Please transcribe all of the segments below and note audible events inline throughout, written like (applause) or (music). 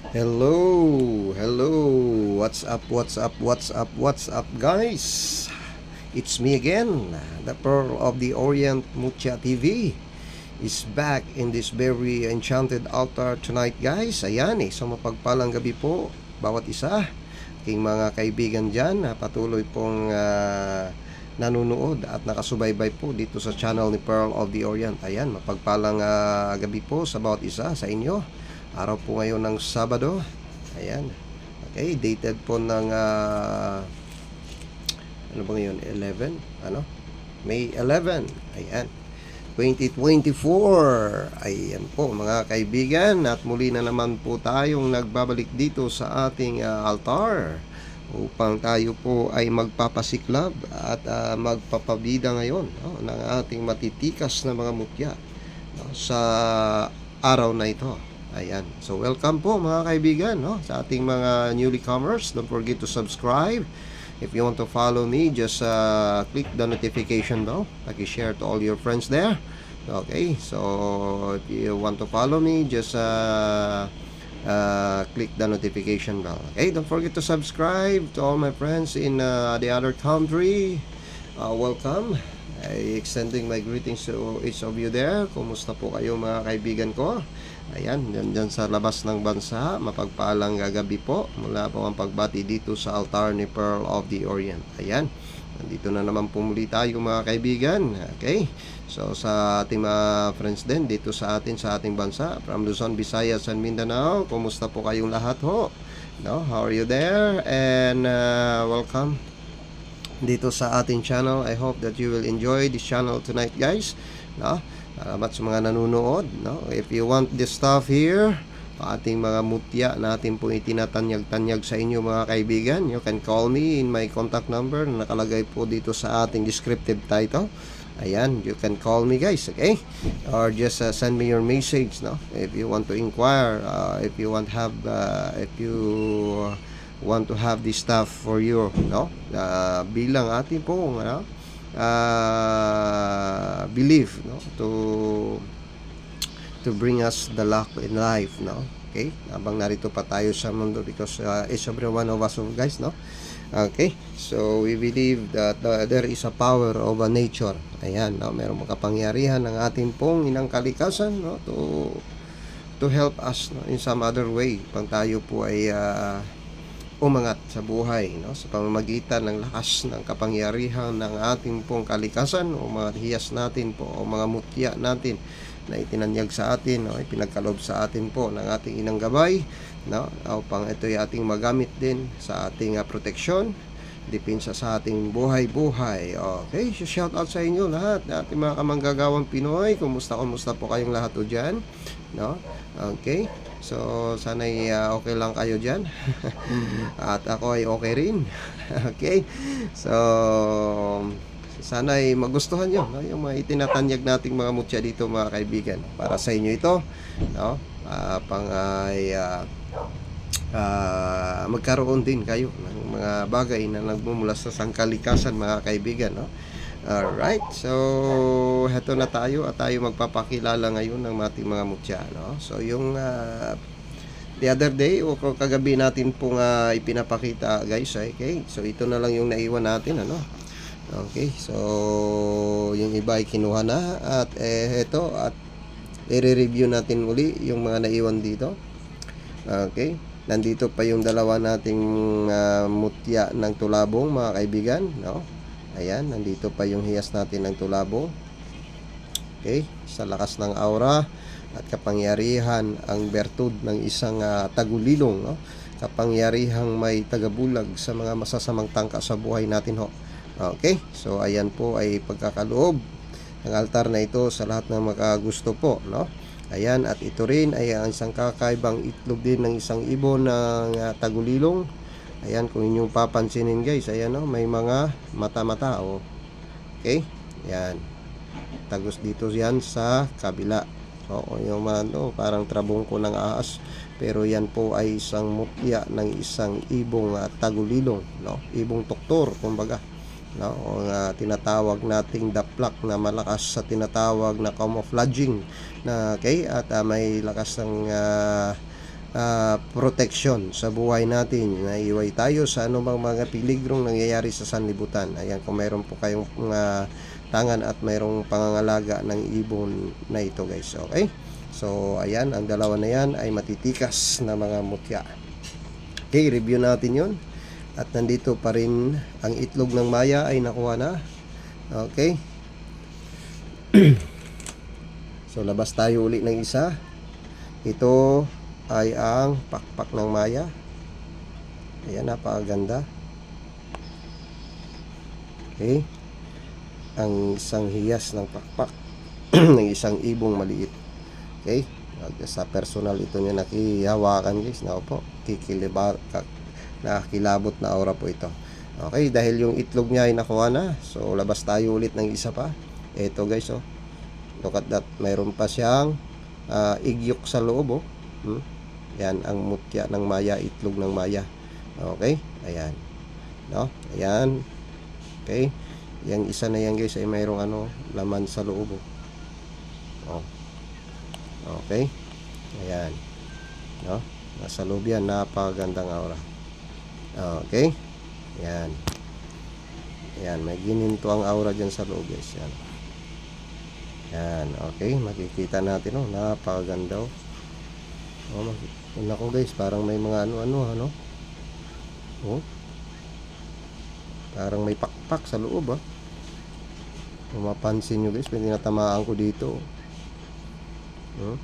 Hello, hello. What's up, what's up, what's up, what's up, guys? It's me again, the Pearl of the Orient Mucha TV is back in this very enchanted altar tonight, guys. Ayan, isang mapagpalang gabi po, bawat isa. Aking mga kaibigan dyan, na patuloy pong ah, nanonood at nakasubaybay po dito sa channel ni Pearl of the Orient. Ayan, mapagpalang ah, gabi po sa bawat isa sa inyo. Araw po ngayon ng Sabado. Ayan. Okay, dated po ng ah, ano ba ngayon? 11? Ano? May 11. Ayan. 2024. Ayan po mga kaibigan at muli na naman po tayong nagbabalik dito sa ating ah, altar upang tayo po ay magpapasiklab at ah, magpapabida ngayon no, ng ating matitikas na mga mutya no, sa araw na ito. Ayan. So welcome po mga kaibigan no, sa ating mga newlycomers. Don't forget to subscribe. If you want to follow me, just uh, click the notification bell. Paki-share to all your friends there. Okay, so if you want to follow me, just uh, uh, click the notification bell. Okay, don't forget to subscribe to all my friends in uh, the other country. Uh, welcome. I extending my greetings to each of you there. Kumusta po kayo mga kaibigan ko? Ayan, dyan, dyan sa labas ng bansa, mapagpalang gagabi po mula po ang pagbati dito sa altar ni Pearl of the Orient. Ayan, nandito na naman po muli tayo mga kaibigan. Okay, so sa ating mga friends din dito sa atin sa ating bansa, from Luzon, Visayas, and Mindanao, kumusta po kayong lahat ho? No, how are you there? And uh, welcome dito sa ating channel. I hope that you will enjoy this channel tonight, guys. No? Salamat sa mga nanonood. No? If you want this stuff here, ating mga mutya natin po itinatanyag-tanyag sa inyo mga kaibigan. You can call me in my contact number na nakalagay po dito sa ating descriptive title. Ayan, you can call me guys, okay? Or just uh, send me your message, no? If you want to inquire, uh, if you want have, uh, if you want to have this stuff for you, no? Uh, bilang ating pong, ano? Uh, belief, no? To to bring us the luck in life, no? Okay? Habang narito pa tayo sa mundo because uh, each every one of us, guys, no? Okay? So, we believe that uh, there is a power of nature. Ayan, no? Merong makapangyarihan ng ating pong inang kalikasan, no? To to help us no? in some other way pang tayo po ay uh, umangat sa buhay no sa pamamagitan ng lakas ng kapangyarihan ng ating pong kalikasan o mga hiyas natin po o mga mutya natin na itinanyag sa atin no ipinagkalob sa atin po ng ating inang gabay no upang ito ay ating magamit din sa ating uh, proteksyon depensa sa ating buhay-buhay. Okay, so shout out sa inyo lahat, ating mga kamanggagawang Pinoy. Kumusta, kumusta po kayong lahat o dyan? No? Okay, so sana'y uh, okay lang kayo dyan. At ako ay okay rin. (laughs) okay, so sana'y magustuhan nyo no? yung mga itinatanyag nating mga mutya dito mga kaibigan. Para sa inyo ito, no? Uh, pang ay uh, uh, magkaroon din kayo ng mga bagay na nagmumula sa sangkalikasan mga kaibigan no Alright, so heto na tayo at tayo magpapakilala ngayon ng ating mga mutya no? So yung uh, the other day o kagabi natin pong uh, ipinapakita guys okay? So ito na lang yung naiwan natin ano? Okay so yung iba ay kinuha na at eh, heto at i-review natin uli yung mga naiwan dito. Okay nandito pa yung dalawa nating uh, mutya ng tulabong mga kaibigan no ayan nandito pa yung hiyas natin ng tulabong okay sa lakas ng aura at kapangyarihan ang bertud ng isang uh, tagulilong no? Kapangyarihang may tagabulag sa mga masasamang tangka sa buhay natin ho. Okay so ayan po ay pagkakaloob ng altar na ito sa lahat ng makagusto po no? Ayan, at ito rin ay ang isang kakaibang itlog din ng isang ibon ng uh, tagulilong. Ayan, kung inyong papansinin guys, ayan o, oh, may mga mata-mata o. Oh. Okay? Ayan. Tagos dito yan sa kabila. So, yung mga no, parang trabong ko ng ahas. Pero yan po ay isang mutya ng isang ibong uh, tagulilong. No? Ibong doktor, kumbaga no o uh, tinatawag nating daplak na malakas sa tinatawag na camouflaging na okay at uh, may lakas ng uh, ah, protection sa buhay natin. Naiway tayo sa anumang mga piligrong nangyayari sa sanlibutan. Ayan, kung mayroon po kayong mga tangan at mayroong pangangalaga ng ibon na ito guys. Okay? So, ayan, ang dalawa na yan ay matitikas na mga mutya. Okay, review natin yon At nandito pa rin ang itlog ng maya ay nakuha na. Okay? (clears throat) so, labas tayo uli ng isa. Ito ay ang pakpak ng maya. Ayan, napakaganda. Okay? Ang isang hiyas ng pakpak (clears throat) ng isang ibong maliit. Okay? Sa personal ito niya nakihawakan guys. Nako po, kikiliba, ka- nakakilabot na aura po ito. Okay, dahil yung itlog niya ay nakuha na. So, labas tayo ulit ng isa pa. Ito guys, oh. Look at that. Mayroon pa siyang ah, igyok sa loob, oh. Hmm? Yan, ang mutya ng maya, itlog ng maya. Okay? Ayan. No? Ayan. Okay? Yang isa na yan guys ay mayroong ano, laman sa loob, oh. Oh. Okay? Ayan. No? Nasa loob yan. Napakagandang aura. Okay? Ayan. Ayan. May gininto ang aura dyan sa loob guys. Yan. Yan. Okay. Makikita natin oh. Napakaganda oh. Oh, mag- Nako guys. Parang may mga ano-ano ano. Oh. Parang may pakpak sa loob ah. Kung mapansin nyo guys, may tinatamaan ko dito. Hmm?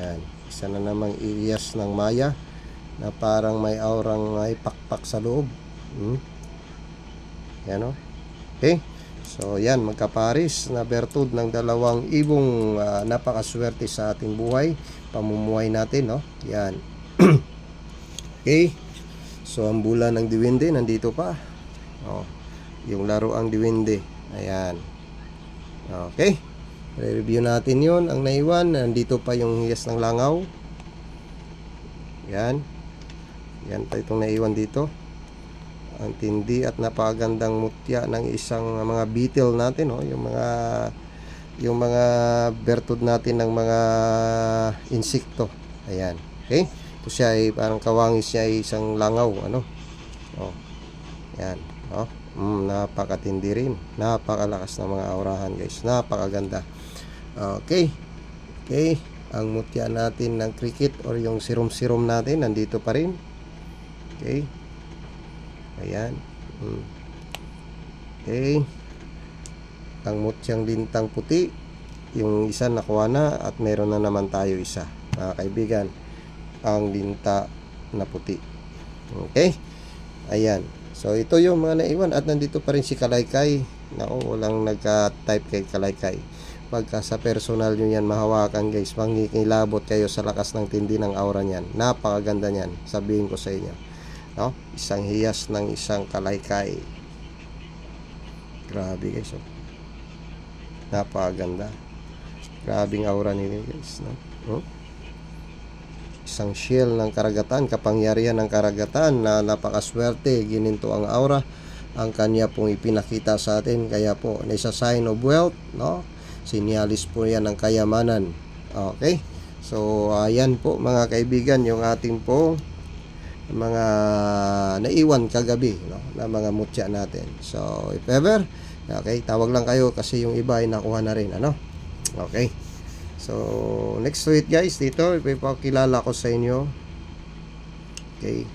Yan. Isa na namang iiyas ng maya na parang may aurang may pakpak sa loob. Hmm? Yan o. Okay. So yan, magkaparis na bertud ng dalawang ibong ah, napakaswerte sa ating buhay. Pamumuhay natin, no? Yan. (clears throat) okay. So ang bulan ng diwinde nandito pa. Oh. Yung laro ang diwinde. Ayan. Okay. Re-review natin yon Ang naiwan, nandito pa yung hiyas ng langaw. Yan. Yan pa itong naiwan dito. Ang tindi at napakagandang mutya ng isang mga beetle natin. Oh. Yung mga yung mga bertud natin ng mga insekto. Ayan. Okay. Ito siya ay parang kawangis niya ay isang langaw. Ano? Oh. Yan. Oh. Mm, napakatindi rin. Napakalakas ng mga aurahan guys. Napakaganda. Okay. Okay. Ang mutya natin ng cricket or yung serum-serum natin nandito pa rin. Okay. Ayan. Mm. Okay. Ang mutyang lintang puti. Yung isa nakuha na at meron na naman tayo isa. Mga kaibigan. Ang linta na puti. Okay. Ayan. So ito yung mga naiwan at nandito pa rin si Kalaykay. Nako, walang nagka-type kay Kalaykay. Pagka sa personal nyo yan mahawakan guys, mangikilabot kayo sa lakas ng tindi ng aura niyan. Napakaganda niyan, sabihin ko sa inyo. No? Isang hiyas ng isang Kalaykay. Grabe guys. Oh. Napakaganda. Grabing aura nila guys. No? Oh? isang shield ng karagatan, kapangyarihan ng karagatan na napakaswerte, gininto ang aura, ang kanya pong ipinakita sa atin, kaya po, isa sign of wealth, no? Sinyalis po yan ng kayamanan. Okay? So, ayan po mga kaibigan, yung ating po mga naiwan kagabi, no? Na mga mutya natin. So, if ever, okay, tawag lang kayo kasi yung iba ay nakuha na rin, ano? Okay. So, next to guys, dito, ipapakilala ko sa inyo. Okay.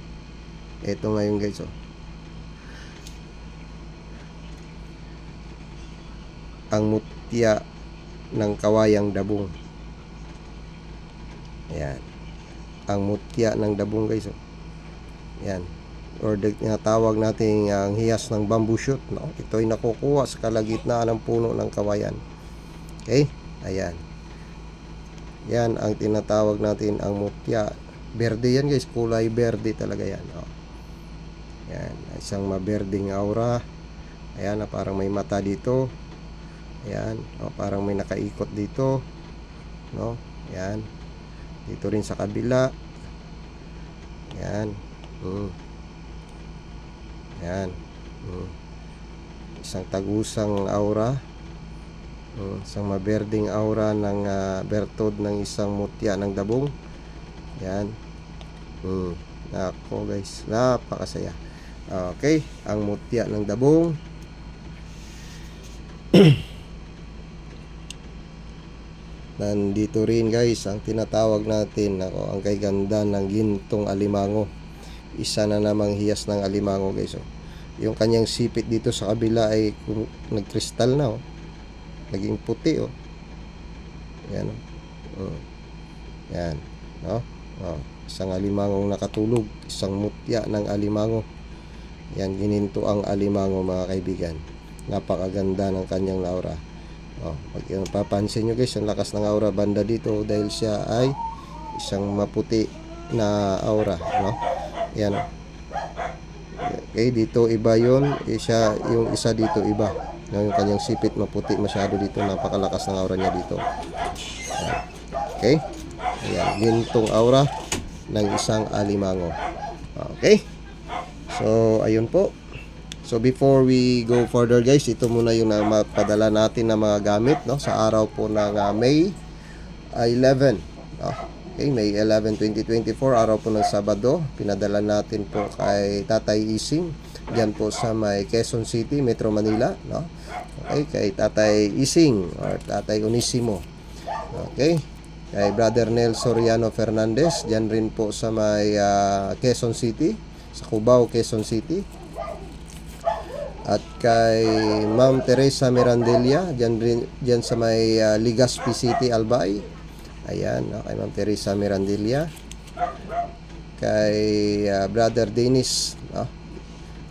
Ito ngayon guys, oh. Ang mutya ng kawayang dabong. Ayan. Ang mutya ng dabong guys, oh. Ayan. Or the, tawag natin ang hiyas ng bamboo shoot, no? Ito ay nakukuha sa kalagitnaan ng puno ng kawayan. Okay? Ayan. Yan ang tinatawag natin ang mutya. Berde yan guys, kulay berde talaga yan. Oh. Yan, isang maberding aura. Ayan, na parang may mata dito. Ayan, oh, parang may nakaikot dito. No? Ayan. Dito rin sa kabila. Ayan. Mm. Ayan. Mm. Isang tagusang aura. Mm, isang maberding aura ng ah, bertod ng isang mutya ng dabong. Yan. Hmm. Nako guys, napakasaya. Okay, ang mutya ng dabong. (clears throat) Nandito rin guys ang tinatawag natin ako ang kay ganda ng gintong alimango. Isa na namang hiyas ng alimango guys. Oh. Yung kanyang sipit dito sa kabila ay nagkristal na oh. Naging puti oh. Yan oh. Mm. Yan, no? Oh. Isang alimangong nakatulog, isang mutya ng alimango. Yan, gininto ang alimango mga kaibigan. Napakaganda ng kanyang aura. Oh, pag papansin nyo guys, ang lakas ng aura banda dito dahil siya ay isang maputi na aura, no? Yan. Okay, dito iba yon siya, yung isa dito iba. Yung kanyang sipit maputi masyado dito, napakalakas ng aura niya dito. Okay? Ayan, gintong aura ng isang alimango. Okay? So, ayun po. So before we go further guys, ito muna yung na mapadala natin na mga gamit no sa araw po ng ah, May ah, 11. No? Okay, May 11, 2024, araw po ng Sabado. Pinadala natin po kay Tatay Ising diyan po sa may Quezon City, Metro Manila, no? Okay, kay Tatay Ising or Tatay Onisimo. Okay? Kay Brother Nel Soriano Fernandez, diyan rin po sa may ah, Quezon City, sa Cubao, Quezon City at kay Ma'am Teresa Mirandilla diyan rin diyan sa may uh, Legazpi City Albay ayan no, kay Ma'am Teresa Mirandilla. Kay uh, Brother Dennis no?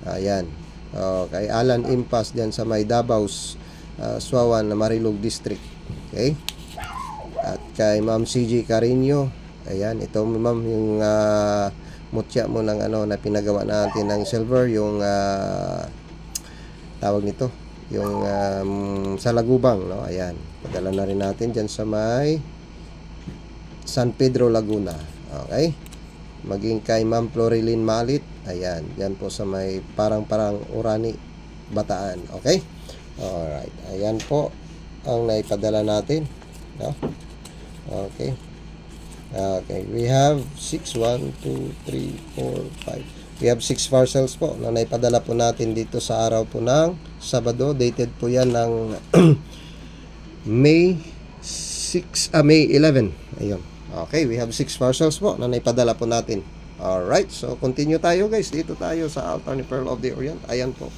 ayan oh, kay Alan Impas diyan sa may Dabaws uh, Suawan Marilog District okay? At kay Ma'am CJ Carino ayan ito ma'am yung uh, mutya mo ng ano na pinagawa natin ng silver yung uh, tawag nito yung um, sa Lagubang no? Ayan padala na rin natin diyan sa may San Pedro Laguna. Okay? Maging kay Ma'am Florilyn Malit. Ayan yan po sa may parang parang Urani Bataan. Okay? Alright. Ayan po ang naipadala natin. No? Okay. Okay. We have 6 1 2 3 4 5 We have 6 parcels po na naipadala po natin dito sa araw po ng Sabado. Dated po yan ng (clears throat) May 6, ah, May 11. Ayun. Okay, we have 6 parcels po na naipadala po natin. Alright, so continue tayo guys. Dito tayo sa Altar ni Pearl of the Orient. Ayan po.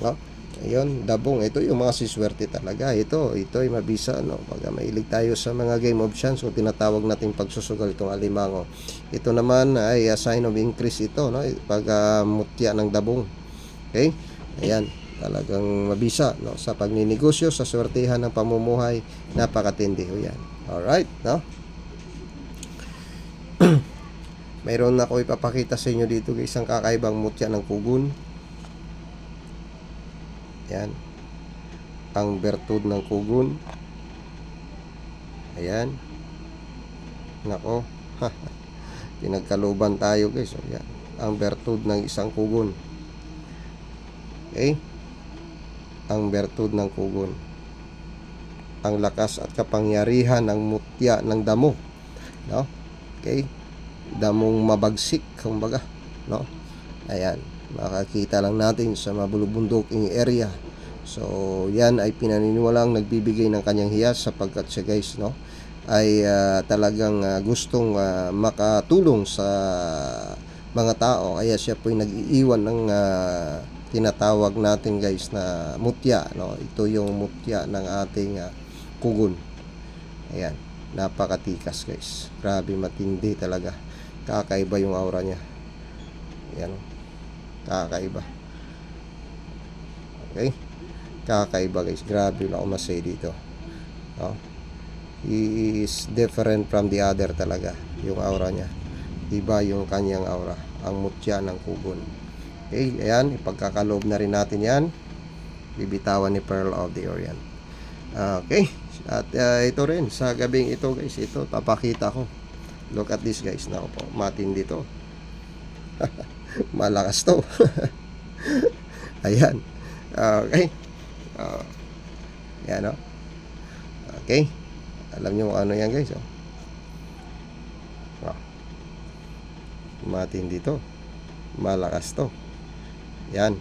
No? Ayun, dabong. Ito yung mga siswerte talaga. Ito, ito ay mabisa. No? Pag mailig tayo sa mga game of chance o tinatawag nating pagsusugal itong alimango. Ito naman ay a sign of increase ito. No? Pag ah, mutya ng dabong. Okay? Ayan, talagang mabisa no? sa pagninegosyo, sa swertehan ng pamumuhay. Napakatindi. O yan. Alright, no? Mayroon ako ipapakita sa inyo dito guys, isang kakaibang mutya ng kugun. Yan. Ang bertud ng kugun. Ayan. Nako. (laughs) Pinagkaluban tayo guys. O, yan. Ang bertud ng isang kugun. Okay? Ang bertud ng kugun. Ang lakas at kapangyarihan ng mutya ng damo. No? Okay? Damong mabagsik, kumbaga. No? Ayan makakita lang natin sa mabulubunduking area. So, yan ay pinaniniwalang nagbibigay ng kanyang hiyas sapagkat siya guys, no, ay ah, talagang ah, gustong ah, makatulong sa mga tao. Kaya siya po ay nag-iiwan ng ah, tinatawag natin guys na mutya, no. Ito yung mutya ng ating ah, kugon. Ayan, napakatikas guys. Grabe matindi talaga. Kakaiba yung aura niya. Ayan. oh kakaiba. Okay? Kakaiba guys. Grabe na umasay dito. Oh. he is different from the other talaga yung aura niya. Iba yung kanyang aura ang mutya ng kubon okay ayan ipagkakaloob na rin natin yan. Bibitawan ni Pearl of the Orient. Okay. At uh, ito rin sa gabing ito guys ito papakita ko look at this guys na po matindi to (laughs) malakas to (laughs) ayan okay uh, yan o okay alam nyo kung ano yan guys oh. Oh. Matindi to. Malakas to. Yan.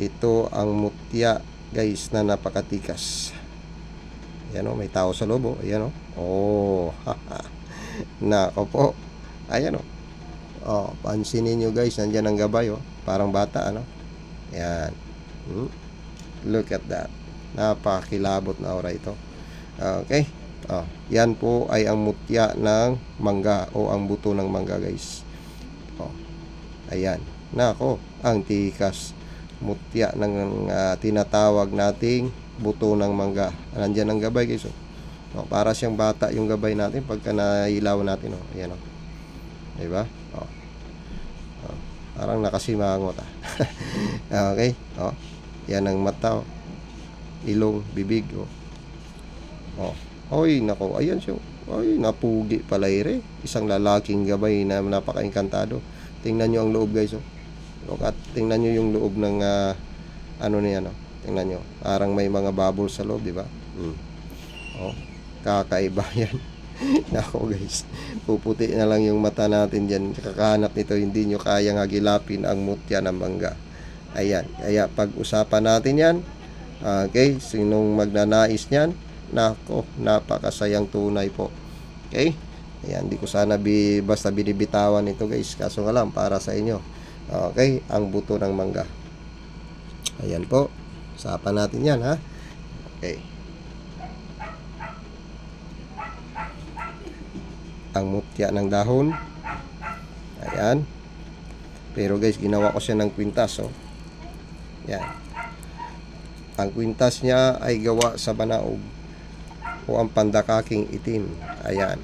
Ito ang mutya guys na napakatikas. Ayan o, may tao sa loob o. Ayan o. Oh, (laughs) Nako po. Ayan o. Oh, pansinin nyo guys, nandyan ang gabay oh. Parang bata ano. Ayan. Hmm? Look at that. Napakilabot na aura ito. Okay. Oh, yan po ay ang mutya ng mangga o ang buto ng mangga guys. Oh. Ayan. Nako, ang tikas. Mutya ng ah, tinatawag nating buto ng mangga. Nandiyan ang gabay guys. Oh. Oh, para siyang bata yung gabay natin pagka nailaw natin. Oh. Ayan oh. Diba? Oh. Oh. Parang nakasimangot ah. (laughs) okay. Oh. Yan ang mata. Ilong, bibig. Oh. Oh. Oy, nako. Ayan siya. Ay, napugi pala ire. Isang lalaking gabay na napaka-encantado. Tingnan nyo ang loob guys. Oh. Look at, tingnan nyo yung loob ng ah, ano niya. No? Tingnan nyo. Parang may mga bubble sa loob, di ba? Hmm. Oh. Kakaiba (laughs) yan. Nako guys, puputi na lang yung mata natin dyan. Kakahanap nito, hindi nyo kayang hagilapin ang mutya ng mangga. Ayan, kaya pag-usapan natin yan. Okay, sinong magnanais niyan? Nako, napakasayang tunay po. Okay? Ayan, di ko sana bi, basta binibitawan ito guys. Kaso nga lang, para sa inyo. Okay, ang buto ng mangga. Ayan po. Usapan natin yan ha. Okay. Ang mutya ng dahon. Ayan. Pero guys, ginawa ko siya ng kwintas, oh. Yan. Ang kwintas niya ay gawa sa banaog o ang pandakaking itim. Ayan.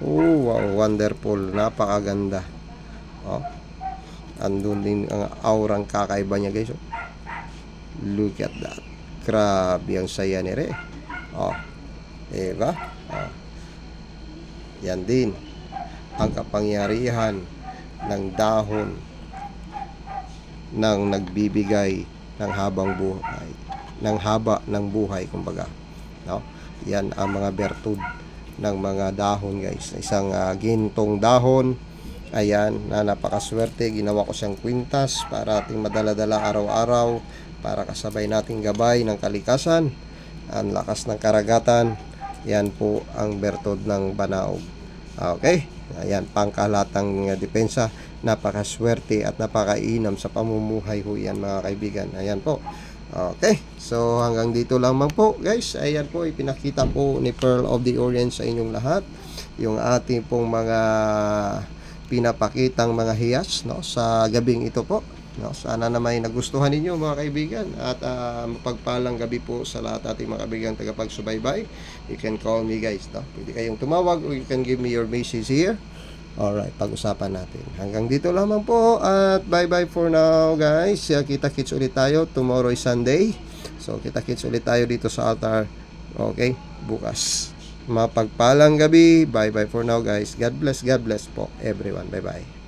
Oh, wow, wonderful. Napakaganda. Oh. Andun din ang aurang kakaiba niya, guys. Oh. Look at that. Grabe ang saya ni Re. Oh. Diba? Oh. Yan din ang kapangyarihan ng dahon ng nagbibigay ng habang buhay ng haba ng buhay kumbaga no? Yan ang mga bertud ng mga dahon guys. Isang ah, gintong dahon. Ayan na napakaswerte. Ginawa ko siyang kwintas para ating madala-dala araw-araw para kasabay nating gabay ng kalikasan ang lakas ng karagatan yan po ang bertod ng Banaog. Okay? Ayan, pangkalatang uh, depensa. Napakaswerte at napakainam sa pamumuhay ho yan mga kaibigan. Ayan po. Okay. So hanggang dito lamang po guys. Ayan po, ipinakita po ni Pearl of the Orient sa inyong lahat. Yung ating pong mga pinapakitang mga hiyas no, sa gabing ito po. No, sana na may nagustuhan ninyo mga kaibigan at ah, mapagpalang gabi po sa lahat ating mga kaibigan tagapagsubaybay. You can call me guys. No? Pwede kayong tumawag or you can give me your message here. Alright, pag-usapan natin. Hanggang dito lamang po at bye-bye for now guys. Uh, Kita-kits ulit tayo. Tomorrow is Sunday. So kita-kits ulit tayo dito sa altar. Okay, bukas. Mapagpalang gabi. Bye-bye for now guys. God bless, God bless po everyone. Bye-bye.